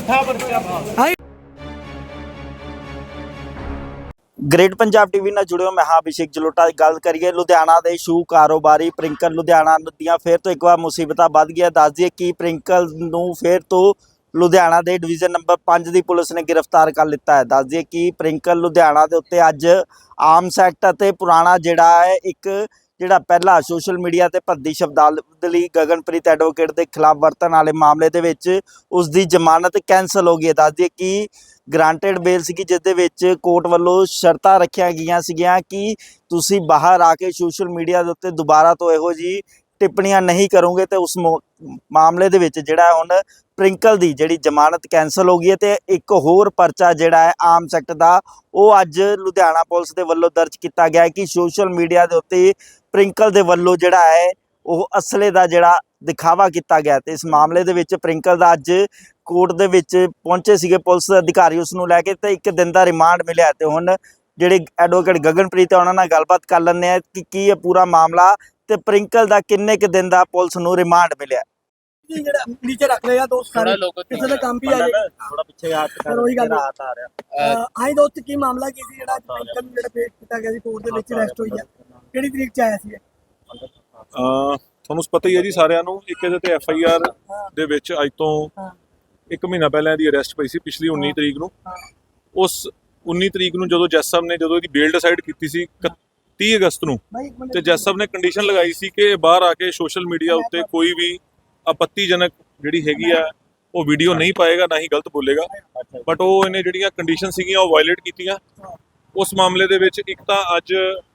ਝੂਠਾ ਪਰਚਾ ਪਾ ਗ੍ਰੇਟ ਪੰਜਾਬ ਟੀਵੀ ਨਾਲ ਜੁੜਿਓ ਮੈਂ ਹਾਂ ਅਭਿਸ਼ੇਕ ਜਲੋਟਾ ਗੱਲ ਕਰੀਏ, ਲੁਧਿਆਣਾ ਦੇ ਸ਼ੂ ਕਾਰੋਬਾਰੀ ਪ੍ਰਿੰਕਲ ਲੁਧਿਆਣਾ ਦੀਆਂ ਫੇਰ ਤੋਂ ਇੱਕ ਵਾਰ ਮੁਸੀਬਤਾਂ ਵੱਧ ਗਈਆਂ। ਦੱਸ ਦਈਏ ਕਿ ਪ੍ਰਿੰਕਲ ਨੂੰ ਫੇਰ ਤੋਂ ਲੁਧਿਆਣਾ ਦੇ ਡਿਵੀਜ਼ਨ ਨੰਬਰ 5 ਦੀ ਪੁਲਿਸ ਨੇ ਗ੍ਰਿਫਤਾਰ ਕਰ ਲਿੱਤਾ ਹੈ। ਦੱਸ ਦਈਏ ਕਿ ਪ੍ਰਿੰਕਲ ਲੁਧਿਆਣਾ ਦੇ ਉੱਤੇ ਅੱਜ ਆਮ ਐਕਟ ਅਤੇ ਪੁਰਾਣਾ ਜਿਹੜਾ ਹੈ, ਇੱਕ ਜਿਹੜਾ ਪਹਿਲਾ ਸੋਸ਼ਲ ਮੀਡੀਆ ਤੇ ਭੱਦੀ ਸ਼ਬਦਾਵਲੀ ਗਗਨਪ੍ਰੀਤ ਐਡਵੋਕੇਟ ਦੇ ਖਿਲਾਫ ਵਰਤਣ ਵਾਲੇ ਮਾਮਲੇ ਦੇ ਵਿੱਚ ਉਸ ਦੀ ਜ਼ਮਾਨਤ ਕੈਂਸਲ ਹੋ ਗਈ ਹੈ। ਦੱਸ ਦਈਏ ਕਿ ਗ੍ਰਾਂਟਡ ਬੇਲ ਸੀਗੀ ਜਿਸ ਦੇ ਵਿੱਚ ਕੋਰਟ ਵੱਲੋਂ ਸ਼ਰਤਾਂ ਰੱਖੀਆਂ ਗਈਆਂ ਸੀਗੀਆਂ ਕਿ ਤੁਸੀਂ ਬਾਹਰ ਆ ਕੇ ਸੋਸ਼ਲ ਮੀਡੀਆ ਦੇ ਉੱਤੇ ਦੁਬਾਰਾ ਤੋਂ ਇਹੋ ਜੀ ਟਿੱਪਣੀਆਂ ਨਹੀਂ ਕਰੋਗੇ ਤੇ ਉਸ ਮਾਮਲੇ ਦੇ ਵਿੱਚ ਜਿਹੜਾ ਹੁਣ ਪ੍ਰਿੰਕਲ ਦੀ ਜਿਹੜੀ ਜ਼ਮਾਨਤ ਕੈਂਸਲ ਹੋ ਗਈ ਹੈ ਤੇ ਇੱਕ ਹੋਰ ਪਰਚਾ ਜਿਹੜਾ ਹੈ ਆਮ ਸੈਕਟ ਦਾ, ਉਹ ਅੱਜ ਲੁਧਿਆਣਾ ਪੁਲਿਸ ਦੇ ਵੱਲੋਂ ਦਰਜ ਕੀਤਾ ਗਿਆ ਹੈ ਕਿ ਸੋਸ਼ਲ ਮੀਡੀਆ ਦੇ ਉੱਤੇ ਪ੍ਰਿੰਕਲ ਦੇ ਵੱਲੋਂ ਜਿਹੜਾ ਹੈ, ਉਹ ਅਸਲੇ ਦਾ ਜਿਹੜਾ ਦਿਖਾਵਾ ਕੀਤਾ ਗਿਆ ਤੇ ਇਸ ਮਾਮਲੇ ਦੇ ਵਿੱਚ ਪ੍ਰਿੰਕਲ ਦਾ ਅੱਜ ਕੋਰਟ ਦੇ ਵਿੱਚ ਪਹੁੰਚੇ ਸੀਗੇ, ਪੁਲਿਸ ਅਧਿਕਾਰੀ ਉਸ ਨੂੰ ਲੈ ਕੇ ਤੇ ਇੱਕ ਦਿਨ ਦਾ ਰਿਮਾਂਡ ਮਿਲਿਆ ਤੇ ਹੁਣ ਜਿਹੜੇ ਐਡਵੋਕੇਟ ਗਗਨਪ੍ਰੀਤ ਹੈ, ਉਹਨਾਂ ਨਾਲ ਗੱਲਬਾਤ ਕਰ ਲੈਂਦੇ ਆ ਕਿ ਕੀ ਇਹ ਪੂਰਾ ਮਾਮਲਾ ਤੇ ਪ੍ਰਿੰਕਲ ਦਾ ਕਿੰਨੇ ਕੁ ਦਿਨ ਦਾ ਪੁਲਿਸ ਨੂੰ ਰਿਮਾਂਡ ਮਿਲਿਆ? ਜੀ ਜਿਹੜਾ ਨੀਚੇ ਰੱਖ ਲਿਆ ਦੋਸਤ ਸਾਰੇ। ਕਿਸੇ ਦਾ ਕੰਮ ਵੀ ਆ ਜੇ। ਥੋੜਾ ਪਿੱਛੇ ਆ ਪਰ ਉਹੀ ਗੱਲ ਆ। ਰਿਹਾ। ਆਈ ਦੋਸਤ ਕੀ ਮਾਮਲਾ ਕੀ ਸੀ? ਜਿਹੜਾ ਅੱਜ ਪ੍ਰਿੰਕਲ ਨੂੰ ਜਿਹੜਾ ਪੇਸ਼ ਕੀਤਾ ਗਿਆ ਸੀ ਕੋਰਟ ਦੇ ਵਿੱਚ ਅਰੈਸਟ ਹੋਈ ਆ। ਕਿਹੜੀ ਤਰੀਕ ਚ ਆਇਆ ਸੀ ਇਹ? ਅਹ ਤੁਹਾਨੂੰ ਪਤਾ ਹੀ ਹੈ ਜੀ ਸਾਰਿਆਂ ਨੂੰ ਇੱਕ ਇਹਦੇ ਤੇ ਐਫ ਆਈ ਆਰ ਦੇ ਵਿੱਚ ਅੱਜ ਤੋਂ ਹਾਂ ਇੱਕ ਮਹੀਨਾ ਪਹਿਲਾਂ ਇਹਦੀ ਅਰੈਸਟ ਪਈ ਸੀ ਪਿਛਲੀ 19 ਤਰੀਕ ਨੂੰ। ਉਸ 19 ਤਰੀਕ ਨੂੰ ਜਦੋਂ ਜੱਜ ਸਾਹਿਬ ਨੇ ਜਦੋਂ ਇਹਦੀ ਬੇਲ ਡਿਸਾਈਡ ਕੀਤੀ ਸੀ 31 ਅਗਸਤ ਨੂੰ। ਤੇ ਜੱਜ ਸਾਹਿਬ ਨੇ ਕੰਡੀਸ਼ਨ ਲਗਾਈ ਸੀ ਕਿ ਬਾਹਰ ਆ ਕੇ ਸੋਸ਼ਲ ਮੀਡੀਆ ਉੱਤੇ ਕੋਈ ਵੀ ਆਪੱਤੀਜਨਕ ਜਿਹੜੀ ਹੈਗੀ ਆ ਉਹ ਵੀਡੀਓ ਨਹੀਂ ਪਾਏਗਾ ਨਾ ਹੀ ਗਲਤ ਬੋਲੇਗਾ। ਬਟ ਉਹ ਇਹਨੇ ਜਿਹੜੀਆਂ ਕੰਡੀਸ਼ਨ ਸੀਗੀਆਂ ਉਹ ਵਾਇਲੇਟ ਕੀਤੀਆਂ। ਉਸ ਮਾਮਲੇ ਦੇ ਵਿੱਚ ਇੱਕ ਤਾਂ ਅੱਜ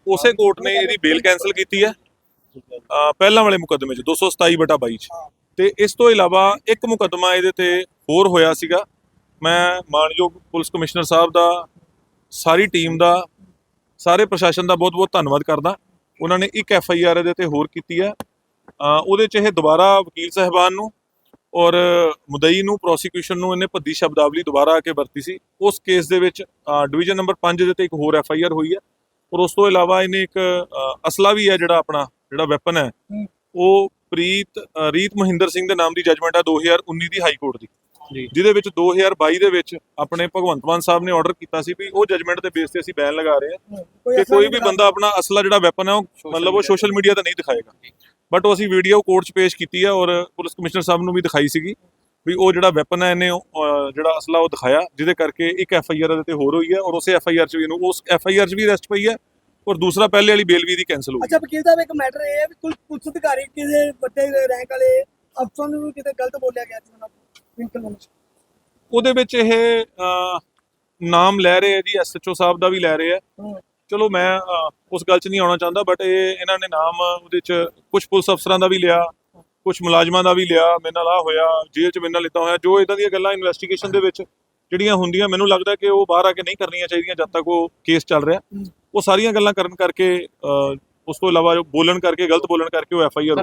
ਉਸੇ ਕੋਰਟ ਨੇ ਇਹਦੀ ਬੇਲ ਕੈਨਸਲ ਕੀਤੀ ਹੈ। ਪਹਿਲਾਂ ਵਾਲੇ ਮੁਕੱਦਮੇ 'ਚ 227 ਬਟਾ 22 'ਚ। ਤੇ ਇਸ ਤੋਂ ਇਲਾਵਾ ਇੱਕ ਮੁਕੱਦਮਾ ਇਹਦੇ ਤੇ ਹੋਰ ਹੋਇਆ ਸੀਗਾ। ਮੈਂ ਮਾਨਯੋਗ ਪੁਲਿਸ ਕਮਿਸ਼ਨਰ ਸਾਹਿਬ ਦਾ ਸਾਰੀ ਟੀਮ ਦਾ ਸਾਰੇ ਪ੍ਰਸ਼ਾਸਨ ਦਾ ਬਹੁਤ-ਬਹੁਤ ਧੰਨਵਾਦ ਕਰਦਾ। ਉਹਨਾਂ ਨੇ ਇੱਕ ਐਫ ਆਈ ਆਰ ਇਹਦੇ ਤੇ ਹੋਰ ਕੀਤੀ ਹੈ। ਉਹਦੇ 'ਚ ਇਹ ਦੁਬਾਰਾ ਵਕੀਲ ਸਾਹਿਬਾਨ ਨੂੰ ਔਰ ਮੁਦਈ ਨੂੰ ਪ੍ਰੋਸੀਕਿਊਸ਼ਨ ਨੂੰ ਇਹਨੇ ਭੱਦੀ ਸ਼ਬਦਾਵਲੀ ਦੁਬਾਰਾ ਆ ਕੇ ਵਰਤੀ ਸੀ। ਉਸ ਕੇਸ ਦੇ ਵਿੱਚ ਡਿਵੀਜ਼ਨ ਨੰਬਰ 5 ਦੇ ਤੇ ਇੱਕ ਹੋਰ ਐਫ ਆਈ ਆਰ ਹੋਈ ਹੈ। ਔਰ ਉਸ ਤੋਂ ਇਲਾਵਾ ਇਹਨੇ ਇੱਕ ਅਸਲਾ ਵੀ ਹੈ ਜਿਹੜਾ ਆਪਣਾ ਜਿਹੜਾ ਵੈਪਨ ਹੈ। ਉਹ ਪ੍ਰੀਤ ਰੀਤ ਮਹਿੰਦਰ ਸਿੰਘ ਦੇ ਨਾਮ ਦੀ ਜਜਮੈਂਟ ਹੈ 2019 ਦੀ ਹਾਈ ਕੋਰਟ ਦੀ। ਜਿਹਦੇ ਵਿੱਚ 2022 ਦੇ ਵਿੱਚ ਆਪਣੇ ਭਗਵੰਤ ਮਾਨ ਸਾਹਿਬ ਨੇ ਆਰਡਰ ਕੀਤਾ ਸੀ ਵੀ ਉਹ ਜਜਮੈਂਟ ਦੇ ਬੇਸ ਤੇ ਅਸੀਂ ਬੈਨ ਲਗਾ ਰਹੇ ਹਾਂ ਕਿ ਕੋਈ ਵੀ ਬੰਦਾ ਆਪਣਾ ਅਸਲਾ ਜਿਹੜਾ ਵੈਪਨ ਹੈ ਉਹ ਮਤਲਬ ਉਹ ਸੋਸ਼ਲ ਮੀਡੀਆ ਤੇ। ਨਹੀਂ ਦਿਖਾਏਗਾ। ਬਟ ਉਹ ਅਸੀਂ ਵੀਡੀਓ ਕੋਰਟ 'ਚ ਪੇਸ਼ ਕੀਤੀ ਹੈ ਔਰ ਪੁਲਿਸ ਕਮਿਸ਼ਨਰ ਸਾਹਿਬ ਨੂੰ ਵੀ ਦਿਖਾਈ ਸੀਗੀ ਵੀ ਉਹ ਜਿਹੜਾ ਵੈਪਨ ਹੈ ਇਹਨੇ ਜਿਹੜਾ ਅਸਲਾ ਉਹ ਦਿਖਾਇਆ ਜਿਹਦੇ ਕਰਕੇ ਇੱਕ ਐਫ ਆਈ ਆਰ ਦੇ ਤੇ ਹੋਰ ਹੋਈ ਹੈ ਔਰ ਉਸੇ ਐਫ ਆਈ ਆਰ 'ਚ ਵੀ ਇਹਨੂੰ ਉਸ ਐਫ ਆਈ ਆਰ 'ਚ ਵੀ ਅਰੈਸਟ ਪਈ ਹੈ ਔਰ ਦੂਸਰਾ ਪਹਿਲੇ ਵਾਲੀ ਬੇਲ ਵੀ ਇਹਦੀ ਕੈਨਸਲ ਹੋ ਗਈ। ਅੱਛਾ ਵਕੀਲ ਸਾਹਿਬ ਇੱਕ ਮੈਟਰ ਇਹ ਹੈ ਵੀ ਕੋਈ ਪੁਲਿਸ ਅਧਿਕਾਰੀ ਕਿਸੇ ਵੱਡੇ ਰੈਂਕ ਵਾਲੇ ਅਫਸਰ ਨੂੰ ਕਿਤੇ ਗਲਤ ਬੋਲਿਆ ਗਿਆ ਸੀ ਉਹਨਾਂ ਉਹਦੇ ਵਿੱਚ ਇਹ ਨਾਮ ਲੈ ਰਹੇ ਆ ਜੀ ਐਸਐਚਓ ਸਾਹਿਬ ਦਾ ਵੀ ਲੈ ਰਹੇ ਆ। ਚਲੋ ਮੈਂ ਉਸ ਗੱਲ 'ਚ ਨਹੀਂ ਆਉਣਾ ਚਾਹੁੰਦਾ ਬਟ ਇਹ ਇਹਨਾਂ ਨੇ ਨਾਮ ਉਹਦੇ 'ਚ ਕੁਝ ਪੁਲਿਸ ਅਫਸਰਾਂ ਦਾ ਵੀ ਲਿਆ ਕੁਝ ਮੁਲਾਜ਼ਮਾਂ ਦਾ ਵੀ ਲਿਆ ਮੇਰੇ ਨਾਲ ਆ ਹੋਇਆ ਜੇਲ੍ਹ 'ਚ ਮੇਰੇ ਨਾਲ ਲਿੱਤਾ ਹੋਇਆ ਜੋ ਇਦਾਂ ਦੀਆਂ ਗੱਲਾਂ ਇਨਵੈਸਟੀਗੇਸ਼ਨ ਦੇ ਵਿੱਚ ਜਿਹੜੀਆਂ ਹੁੰਦੀਆਂ ਮੈਨੂੰ ਲੱਗਦਾ ਕਿ ਉਹ ਬਾਹਰ ਆ ਕੇ ਨਹੀਂ ਕਰਨੀਆਂ ਚਾਹੀਦੀਆਂ ਜਦ ਤੱਕ ਉਹ ਕੇਸ ਚੱਲ ਰਿਹਾ। ਉਹ ਸਾਰੀਆਂ ਗੱਲਾਂ ਕਰਨ ਕਰਕੇ ਉਸ ਤੋਂ ਇਲਾਵਾ ਜੋ ਬੋਲਣ ਕਰਕੇ ਗਲਤ ਬੋਲਣ ਕਰਕੇ ਉਹ ਐਫ ਆਈ ਆਰ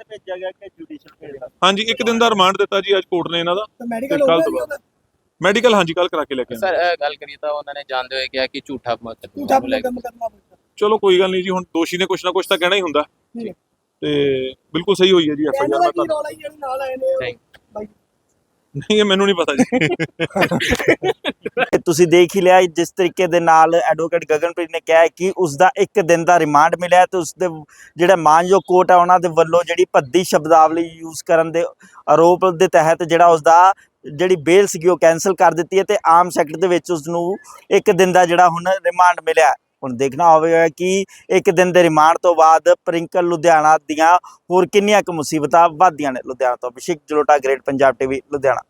ਭੇਜਿਆ ਗਿਆ ਕਿ ਜੁਡੀਸ਼ੀਅਲ ਭੇਜਦਾ ਹਾਂਜੀ ਇੱਕ ਦਿਨ ਦਾ ਰਿਮਾਂਡ ਦਿੱਤਾ ਜੀ ਅੱਜ ਕੋਰਟ ਨੇ ਇਹਨਾਂ ਦਾ। ਤਾਂ ਮੈਡੀਕਲ ਤੇ ਹੋ ਕੱਲ੍ਹ ਗਿਆ ਤੋਂ ਜੀ ਉਹਦਾ ਮੈਡੀਕਲ ਹਾਂਜੀ ਕੱਲ ਕਰਾ ਕੇ ਲੈ ਕੇ ਆਏ ਸਰ ਇਹ ਗੱਲ ਕਰੀਏ ਤਾਂ ਉਹਨਾਂ ਨੇ ਜਾਣਦੇ ਹੋਏ ਕਿਹਾ ਕਿ ਝੂਠਾ ਮੁਕੱਦਮਾ ਚਲੋ ਕੋਈ ਗੱਲ ਨਹੀਂ ਜੀ ਹੁਣ ਦੋਸ਼ੀ ਨੇ ਕੁਛ ਨਾ ਕੁਛ ਤਾਂ ਕਹਿਣਾ ਹੀ ਹੁੰਦਾ। ਤੇ ਬਿਲਕੁਲ ਸਹੀ ਹੋਈ ਹੈ ਜੀ ਐਫ ਆਈ ਆਰ ਦਾ ਕੀ ਰੌਲਾ ਜੀ ਜਿਹੜੇ ਨਾਲ ਆਏ ਨੇ? ਨਹੀਂ। ਇਹ ਮੈਨੂੰ ਨਹੀਂ ਪਤਾ ਜੀ। ਤੁਸੀਂ ਦੇਖ ਹੀ ਲਿਆ ਜਿਸ ਤਰੀਕੇ ਦੇ ਨਾਲ ਐਡਵੋਕੇਟ ਗਗਨਪ੍ਰੀਤ ਨੇ ਕਿਹਾ ਕਿ ਉਸ ਦਾ ਇੱਕ ਦਿਨ ਦਾ ਰਿਮਾਂਡ ਮਿਲਿਆ ਹੈ ਤੇ ਉਸ ਦੇ ਜਿਹੜਾ ਮਾਨਯੋਗ ਕੋਰਟ ਹੈ ਉਹਨਾਂ ਦੇ ਵੱਲੋਂ ਜਿਹੜੀ ਭੱਦੀ ਸ਼ਬਦਾਵਲੀ ਯੂਜ਼ ਕਰਨ ਦੇ ਆਰੋਪ ਦੇ ਤਹਿਤ ਜਿਹੜਾ ਉਸ ਦਾ ਜਿਹੜੀ ਬੇਲ ਸੀਗੀ, ਉਹ ਕੈਨਸਲ ਕਰ ਦਿੱਤੀ ਹੈ ਤੇ ਆਮ ਸੈਕਟਰ ਦੇ ਵਿੱਚ ਉਸ ਨੂੰ ਇੱਕ ਦਿਨ ਦਾ ਜਿਹੜਾ ਹੁਣ ਰਿਮਾਂਡ ਮਿਲਿਆ ਹੁਣ ਦੇਖਣਾ ਹੋਵੇਗਾ ਕਿ ਇੱਕ ਦਿਨ ਦੇ ਰਿਮਾਂਡ ਤੋਂ ਬਾਅਦ ਪ੍ਰਿੰਕਲ ਲੁਧਿਆਣਾ ਦੀਆਂ ਹੋਰ ਕਿੰਨੀਆਂ ਕੁ ਮੁਸੀਬਤਾਂ ਵੱਧਦੀਆਂ ਨੇ। ਲੁਧਿਆਣਾ ਤੋਂ ਅਭਿਸ਼ੇਕ ਜਲੋਟਾ ਗ੍ਰੇਟ ਪੰਜਾਬ ਟੀਵੀ ਲੁਧਿਆਣਾ।